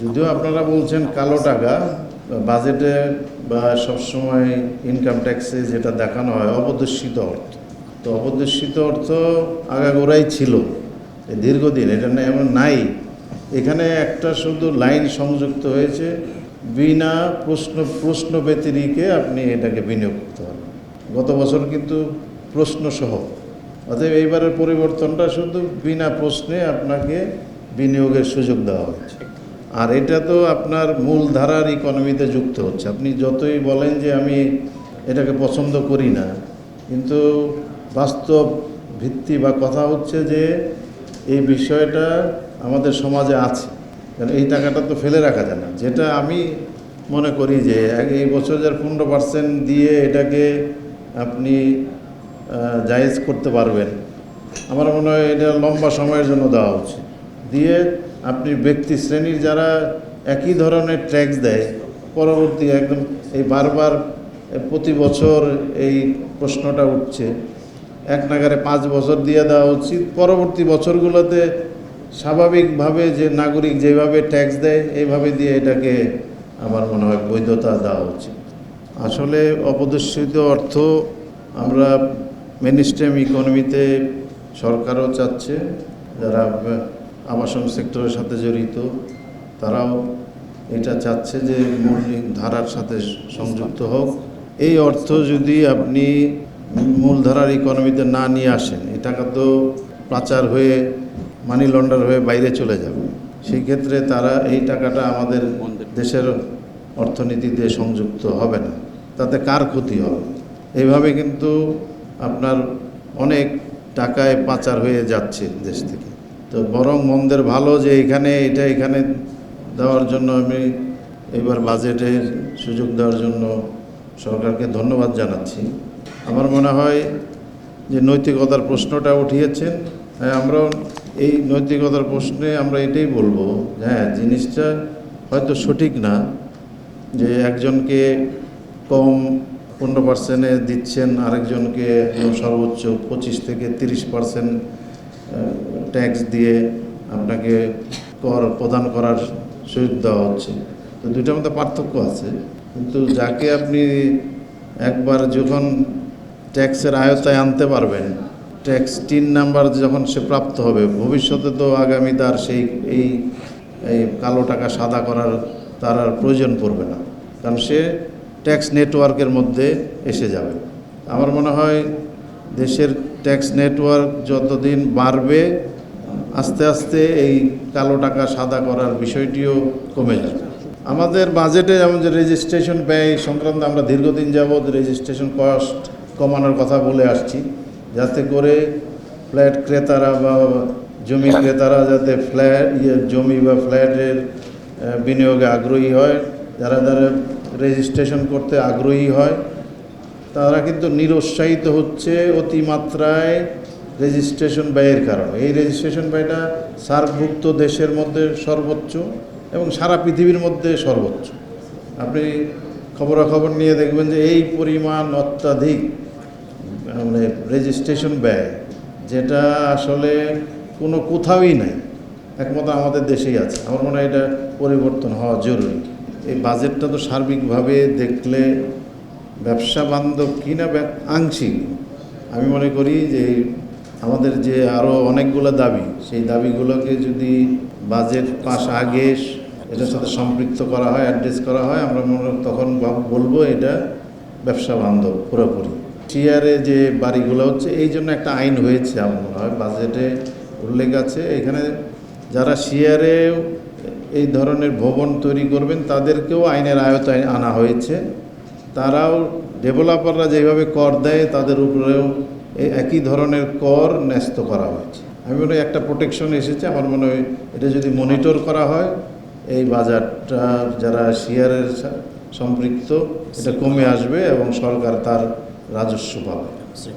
যদিও আপনারা বলছেন কালো টাকা, বাজেটে বা সবসময় ইনকাম ট্যাক্সে যেটা দেখানো হয় অপদর্শিত অর্থ। তো অপদর্শিত অর্থ আগাগোড়াই ছিল দীর্ঘদিন, এটা না এমন নাই। এখানে একটা শুধু লাইন সংযুক্ত হয়েছে, বিনা প্রশ্ন প্রশ্ন ব্যতিরিকে আপনি এটাকে বিনিয়োগ করতে পারবেন। গত বছর কিন্তু প্রশ্ন সহ অতএব এইবারের পরিবর্তনটা শুধু বিনা প্রশ্নে আপনাকে বিনিয়োগের সুযোগ দেওয়া হচ্ছে আর এটা তো আপনার মূলধারার ইকোনমিতে যুক্ত হচ্ছে। আপনি যতই বলেন যে আমি এটাকে পছন্দ করি না, কিন্তু বাস্তব ভিত্তি বা কথা হচ্ছে যে এই বিষয়টা আমাদের সমাজে আছে। কারণ এই টাকাটা তো ফেলে রাখা যায় না। যেটা আমি মনে করি যে এই বছর যার পনেরো পার্সেন্ট দিয়ে এটাকে আপনি জায়েজ করতে পারবেন। আমার মনে হয় এটা লম্বা সময়ের জন্য দেওয়া উচিত। দিয়ে আপনি ব্যক্তি শ্রেণির যারা একই ধরনের ট্যাক্স দেয়, পরবর্তী একদম এই বারবার প্রতি বছর এই প্রশ্নটা উঠছে। এক নাগারে পাঁচ বছর দিয়ে দেওয়া উচিত। পরবর্তী বছরগুলোতে স্বাভাবিকভাবে যে নাগরিক যেভাবে ট্যাক্স দেয়, এইভাবে দিয়ে এটাকে আমার মনে হয় বৈধতা দেওয়া উচিত। আসলে অপদর্শিত অর্থ আমরা মেন ইকোনমিতে সরকারও চাচ্ছে, যারা আবাসন সেক্টরের সাথে জড়িত। তারাও এটা চাচ্ছে যে মৌলিক ধারার সাথে সংযুক্ত হোক। এই অর্থ যদি আপনি মূলধারার ইকোনমিতে না নিয়ে আসেন, এই টাকা তো পাচার হয়ে মানি লন্ডার হয়ে বাইরে চলে যাবে। সেই ক্ষেত্রে তারা এই টাকাটা আমাদের দেশের অর্থনীতিতে সংযুক্ত হবে না। তাতে কার ক্ষতি হবে? এইভাবে কিন্তু আপনার অনেক টাকায় পাচার হয়ে যাচ্ছে দেশ থেকে। তো বরং মন্দের ভালো যে এখানে এটা এখানে দেওয়ার জন্য আমি এবার বাজেটে সুযোগ দেওয়ার জন্য সরকারকে ধন্যবাদ জানাচ্ছি। আমার মনে হয় যে নৈতিকতার প্রশ্নটা উঠিয়েছেন। হ্যাঁ আমরাও এই নৈতিকতার প্রশ্নে আমরা এটাই বলব হ্যাঁ জিনিসটা হয়তো সঠিক না যে একজনকে কম পনেরো পার্সেন্টে দিচ্ছেন, আরেকজনকে সর্বোচ্চ পঁচিশ থেকে তিরিশ পার্সেন্ট ট্যাক্স দিয়ে আপনাকে কর, প্রদান করার সুযোগ দেওয়া হচ্ছে। তো দুইটার মধ্যে পার্থক্য আছে। কিন্তু যাকে আপনি একবার যখন ট্যাক্সের আয়তায় আনতে পারবেন ট্যাক্স তিন নাম্বার যখন সে প্রাপ্ত হবে, ভবিষ্যতে তো আগামী তার সেই, এই এই কালো টাকা সাদা করার তার আর প্রয়োজন পড়বে না। কারণ সে ট্যাক্স নেটওয়ার্কের মধ্যে এসে যাবে। আমার মনে হয় দেশের ট্যাক্স নেটওয়ার্ক যতদিন বাড়বে, আস্তে আস্তে এই কালো টাকা সাদা করার বিষয়টিও কমে যাবে। আমাদের বাজেটে যেমন যে রেজিস্ট্রেশন ব্যয় সংক্রান্ত আমরা দীর্ঘদিন যাবৎ রেজিস্ট্রেশন কস্ট কমানোর কথা বলে আসছি, যাতে করে ফ্ল্যাট ক্রেতারা বা জমি ক্রেতারা যাতে ফ্ল্যাট ইয়ে জমি বা ফ্ল্যাটের বিনিয়োগে আগ্রহী হয়, যারা যারা রেজিস্ট্রেশন করতে আগ্রহী হয় তারা কিন্তু নিরুৎসাহিত হচ্ছে অতিমাত্রায় রেজিস্ট্রেশন ব্যয়ের কারণে। এই রেজিস্ট্রেশন ব্যয়টা সার্কভুক্ত দেশের মধ্যে সর্বোচ্চ এবং সারা পৃথিবীর মধ্যে সর্বোচ্চ। আপনি খবরাখবর নিয়ে দেখবেন যে এই পরিমাণ অত্যাধিক মানে রেজিস্ট্রেশন ব্যয়, যেটা আসলে কোনো কোথাওই নাই। একমাত্র আমাদের দেশেই আছে। আমার মনে হয় এটা পরিবর্তন হওয়া জরুরি। এই বাজেটটা তো সার্বিকভাবে দেখলে ব্যবসা বান্ধব কিনা আংশিক। আমি মনে করি যে আমাদের যে আরও অনেকগুলো দাবি, সেই দাবিগুলোকে যদি বাজেট পাস আগে এটার সাথে সম্পৃক্ত করা হয়, অ্যাড্রেস করা হয়, আমরা মনে তখন বলব এটা ব্যবসা বান্ধব পুরোপুরি। টিয়ারে যে বাড়িগুলো হচ্ছে, এই জন্য একটা আইন হয়েছে আমার মনে হয়। বাজেটে উল্লেখ আছে, এখানে যারা শেয়ারে এই ধরনের ভবন তৈরি করবেন, তাদেরকেও আইনের আয়তায় আনা হয়েছে। তারাও ডেভেলপাররা যেভাবে কর দেয়, তাদের উপরেও একই ধরনের কর ন্যস্ত করা হয়েছে। আমি মনে একটা প্রোটেকশন এসেছে, আমার মনে হয় এটা যদি মনিটর করা হয়, এই বাজারটা যারা শেয়ারের সম্পৃক্ত, এটা কমে আসবে এবং সরকার তার রাজস্ব পাবে।